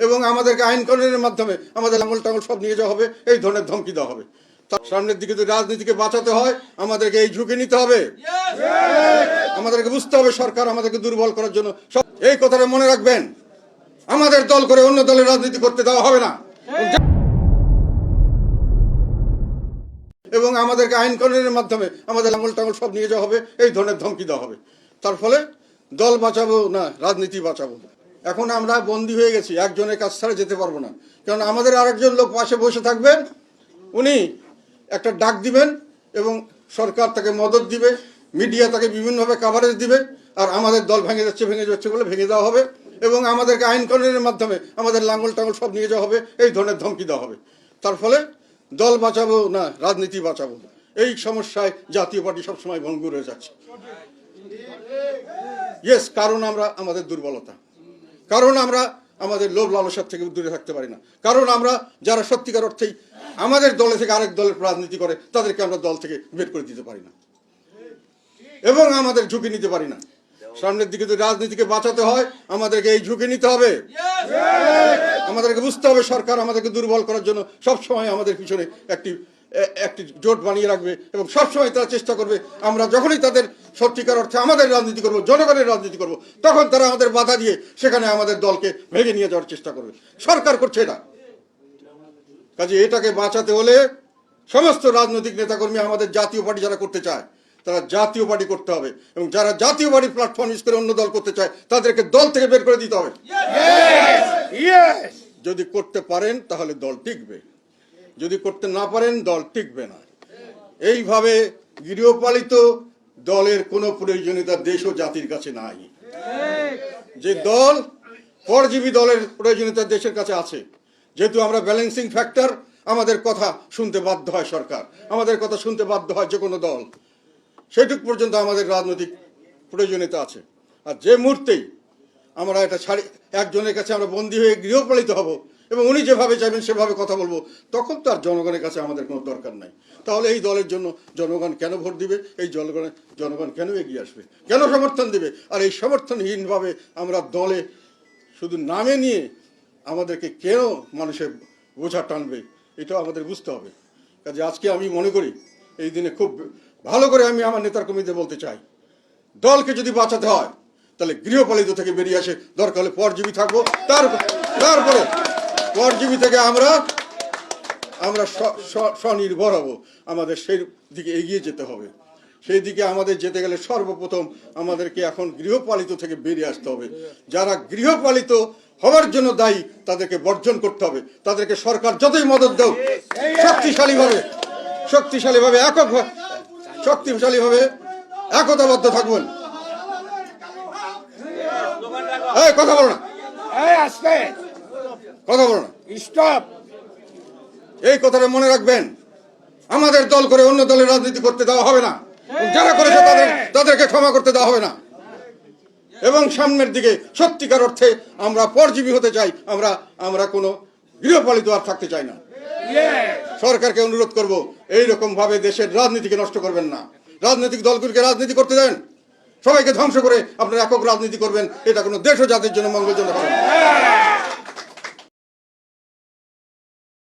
এবং আমাদেরকে আইন কানুনের মাধ্যমে আমাদের আঙুল টাঙুল সব নিয়ে যাওয়া হবে, এই ধরনের ধমকি দেওয়া হবে। তার সামনের দিকে যদি রাজনীতিকে বাঁচাতে হয়, আমাদেরকে এই ঝুঁকি নিতে হবে। আমাদেরকে বুঝতে হবে সরকার আমাদেরকে দুর্বল করার জন্য। সব এই কথাটা মনে রাখবেন। আমাদের দল করে অন্য দলের রাজনীতি করতে দেওয়া হবে না। এবং আমাদেরকে আইন কানুনের মাধ্যমে আমাদের আঙুল টাঙুল সব নিয়ে যাওয়া হবে, এই ধরনের ধমকি দেওয়া হবে। তার ফলে দল বাঁচাবো না, রাজনীতি বাঁচাবো এখন আমরা বন্দী হয়ে গেছি, একজনের কাছ ছাড়া যেতে পারব না। কারণ আমাদের আরেকজন লোক পাশে বসে থাকবেন, উনি একটা ডাক দিবেন এবং সরকার তাকে মদত দিবে, মিডিয়া তাকে বিভিন্নভাবে কাভারেজ দিবে, আর আমাদের দল ভেঙে যাচ্ছে ভেঙে যাচ্ছে বলে ভেঙে দেওয়া হবে এবং আমাদেরকে আইন কানুনের মাধ্যমে আমাদের লাঙ্গল টাঙ্গল সব নিয়ে যাওয়া হবে, এই ধরনের ধমকি দেওয়া হবে। তার ফলে দল বাঁচাবো না, রাজনীতি বাঁচাবো এই সমস্যায় জাতীয় পার্টি সবসময় ভঙ্গুর হয়ে যাচ্ছে। ইয়েস কারণ আমরা, আমাদের দুর্বলতা। কারণ আমরা আমাদের লোভ লালসার থেকে দূরে থাকতে পারি না। কারণ আমরা যারা সত্যিকার অর্থেই আমাদের দলে থেকে আরেক দলের রাজনীতি করে তাদেরকে আমরা দল থেকে বের করে দিতে পারি না। এবং আমাদের ঝুঁকি নিতে পারি না। সামনের দিকে যদি রাজনীতিকে বাঁচাতে হয় আমাদেরকে এই ঝুঁকি নিতে হবে। আমাদেরকে বুঝতে হবে সরকার আমাদেরকে দুর্বল করার জন্য সব সময় আমাদের পিছনে একটি একটি জোট বানিয়ে রাখবে এবং সবসময় তারা চেষ্টা করবে আমরা যখনই তাদের সত্যিকার অর্থে আমাদের রাজনীতি করব জনগণের রাজনীতি করব তখন তারা আমাদের বাধা দিয়ে সেখানে আমাদের দলকে ভেঙে নিয়ে যাওয়ার চেষ্টা করবে। সরকার করছে এটা। কাজে এটাকে বাঁচাতে হলে সমস্ত রাজনৈতিক নেতাকর্মী আমাদের জাতীয় পার্টি যারা করতে চায় তারা জাতীয় পার্টি করতে হবে এবং যারা জাতীয় পার্টি প্ল্যাটফর্ম ইউজ করে অন্য দল করতে চায় তাদেরকে দল থেকে বের করে দিতে হবে। যদি করতে পারেন তাহলে দল টিকবে। যদি করতে না পারেন, দল টিকবে না। এইভাবে গৃহপালিত দলের কোনো প্রয়োজনীয়তা দেশ ও জাতির কাছে নাই। যে দল পরজীবী দলের প্রয়োজনীয়তা দেশের কাছে আছে, যেহেতু আমরা ব্যালেন্সিং ফ্যাক্টর আমাদের কথা শুনতে বাধ্য হয় সরকার, আমাদের কথা শুনতে বাধ্য হয় যে কোনো দল। সেটুক পর্যন্ত আমাদের রাজনৈতিক প্রয়োজনীয়তা আছে। আর যে মুহূর্তেই আমরা এটা ছাড়ি, একজনের কাছে আমরা বন্দী হয়ে গৃহপালিত হব এবং উনি যেভাবে চাইবেন সেভাবে কথা বলব, তখন তো আর জনগণের কাছে আমাদের কোনো দরকার নাই। তাহলে এই দলের জন্য জনগণ কেন ভোট দিবে? এই জনগণের জনগণ কেন এগিয়ে আসবে? কেন সমর্থন দিবে? আর এই সমর্থনহীনভাবে আমরা দলে শুধু নামে নিয়ে আমাদেরকে কেন মানুষের বোঝা টানবে? এটাও আমাদের বুঝতে হবে। কাজে আজকে আমি মনে করি, এই দিনে খুব ভালো করে আমি আমার নেতার কমিতে বলতে চাই, দলকে যদি বাঁচাতে হয় তাহলে গৃহপালিত থেকে বেরিয়ে আসে। দরকার হলে পরজীবী থাকব। তার তারপরে পরজীবী থেকে আমরা আমরা স্ব- স্ব- স্বনির্ভর হব। আমাদের সেই দিকে এগিয়ে যেতে হবে। সেই দিকে আমাদের যেতে গেলে সর্বপ্রথম আমাদেরকে এখন গৃহপালিত থেকে বেরিয়ে আসতে হবে। যারা গৃহপালিত হওয়ার জন্য দায়ী, তাদেরকে বর্জন করতে হবে। তাদেরকে সরকার যতই মদত দেও শক্তিশালীভাবে শক্তিশালীভাবে একক শক্তিশালীভাবে একতাবদ্ধ থাকবেন এই কথা বলো না। এই কথা বলো না। স্টপ। এই কথাটা মনে রাখবেন আমাদের দল করে অন্য দলের রাজনীতি করতে দেওয়া হবে না। যারা করেছে তাদের তাদেরকে ক্ষমা করতে দেওয়া হবে না। এবং সামনের দিকে সত্যিকার অর্থে আমরা পরজীবী হতে চাই আমরা আমরা কোনো গৃহপালিত আর থাকতে চাই না। সরকারকে অনুরোধ করব এই রকম ভাবে দেশের রাজনীতিকে নষ্ট করবেন না। রাজনৈতিক দলগুলিকে রাজনীতি করতে দেন সবাইকে ধ্বংস করে আপনারা একক রাজনীতি করবেন এটা কোনো দেশ ও জাতির জন্য মঙ্গলজনক হবে।